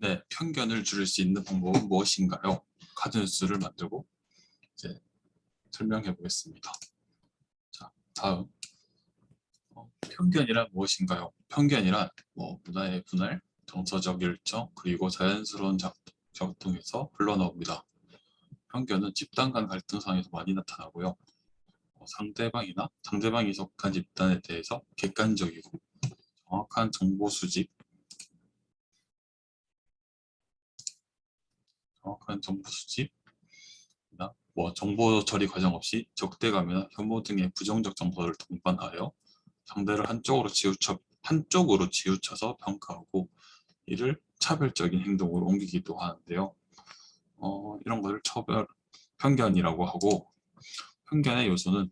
네, 편견을 줄일 수 있는 방법은 무엇인가요? 카드 뉴스를 만들고 이제 설명해 보겠습니다. 자, 다음 어, 편견이란 무엇인가요? 편견이란 뭐 문화의 분할, 정서적 일정, 그리고 자연스러운 작- 작동에서 흘러나옵니다. 편견은 집단 간 갈등 상에서 많이 나타나고요. 어, 상대방이나 상대방이 속한 집단에 대해서 객관적이고 정확한 정보 수집, 정확한 정보 수집, 뭐 정보 처리 과정 없이 적대감이나 혐오 등의 부정적 정보를 동반하여 상대를 한쪽으로 치우쳐 한쪽으로 치우쳐서 평가하고 이를 차별적인 행동으로 옮기기도 하는데요. 어, 이런 것을 차별 편견이라고 하고 편견의 요소는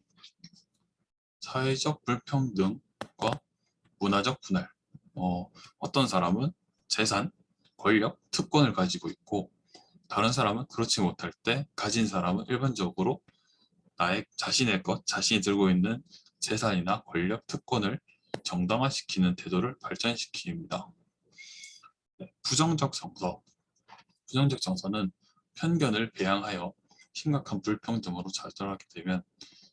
사회적 불평등과 문화적 분할. 어, 어떤 사람은 재산, 권력, 특권을 가지고 있고 다른 사람은 그렇지 못할 때 가진 사람은 일반적으로 나의 자신의 것, 자신이 들고 있는 재산이나 권력, 특권을 정당화시키는 태도를 발전시킵니다. 네, 부정적 정서. 부정적 정서는 편견을 배양하여 심각한 불평등으로 좌절하게 되면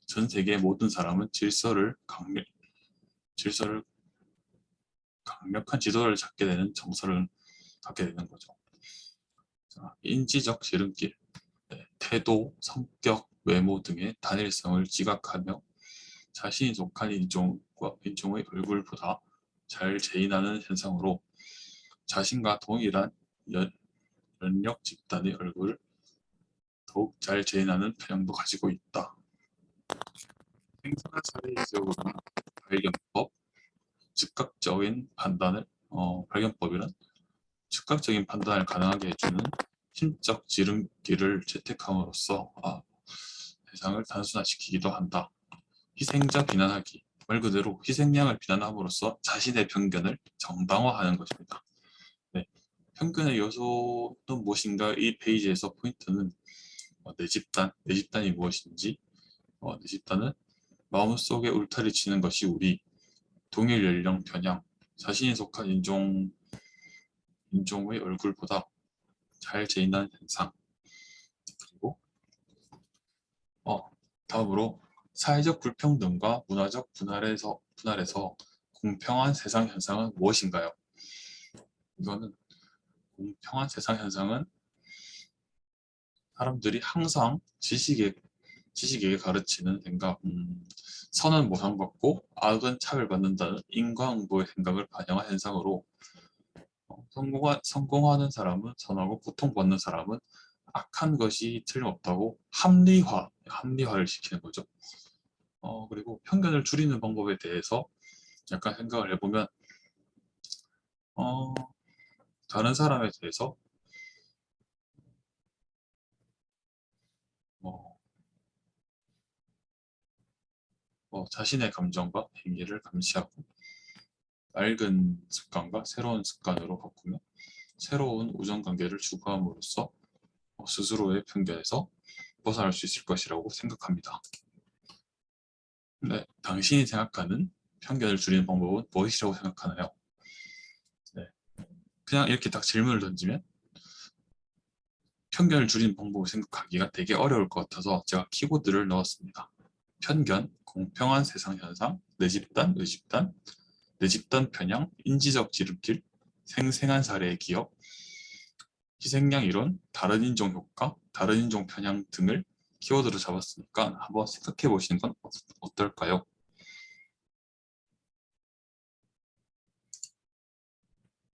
전 세계 모든 사람은 질서를 강력, 질서를 강력한 지도를 찾게 되는 정서를 갖게 되는 거죠. 자, 인지적 지름길, 네, 태도, 성격, 외모 등의 단일성을 지각하며 자신이 속한 인종과 인종의 얼굴보다 잘 재인하는 현상으로 자신과 동일한 연, 연력 집단의 얼굴을 더욱 잘 재인하는 편향도 가지고 있다. 사례 지적으로는 발견법, 즉각적인 판단을 어, 발견법이란 즉각적인 판단을 가능하게 해주는 심적 지름길을 채택함으로써 아, 세상을 단순화시키기도 한다. 희생자 비난하기 말 그대로 희생양을 비난함으로써 자신의 편견을 정당화하는 것입니다. 네, 편견의 요소는 무엇인가 이 페이지에서 포인트는 어, 내 집단, 내 집단이 무엇인지 어, 내 집단은 마음속에 울타리 치는 것이 우리 동일 연령 편향 자신이 속한 인종 인종의 얼굴보다 잘 재인하는 현상 그리고 어 다음으로 사회적 불평등과 문화적 분할에서 분할에서 공평한 세상 현상은 무엇인가요? 이거는 공평한 세상 현상은 사람들이 항상 지식에 지식에게 가르치는 생각, 음, 선은 모상받고 악은 차별받는다는 인과응보의 생각을 반영한 현상으로 어, 성공하, 성공하는 사람은 선하고 고통받는 사람은 악한 것이 틀림없다고 합리화, 합리화를 시키는 거죠. 어, 그리고 편견을 줄이는 방법에 대해서 약간 생각을 해보면 어, 다른 사람에 대해서 뭐, 뭐 자신의 감정과 행위를 감시하고 낡은 습관과 새로운 습관으로 바꾸며 새로운 우정관계를 추구함으로써 어, 스스로의 편견에서 벗어날 수 있을 것이라고 생각합니다. 네, 당신이 생각하는 편견을 줄이는 방법은 무엇이라고 생각하나요? 네, 그냥 이렇게 딱 질문을 던지면 편견을 줄이는 방법을 생각하기가 되게 어려울 것 같아서 제가 키보드를 넣었습니다. 편견, 공평한 세상 현상, 내 집단, 의 집단, 내 집단 편향, 인지적 지름길, 생생한 사례의 기억, 희생양 이론, 다른 인종 효과, 다른 인종 편향 등을 키워드로 잡았으니까 한번 생각해 보시는 건 어떨까요?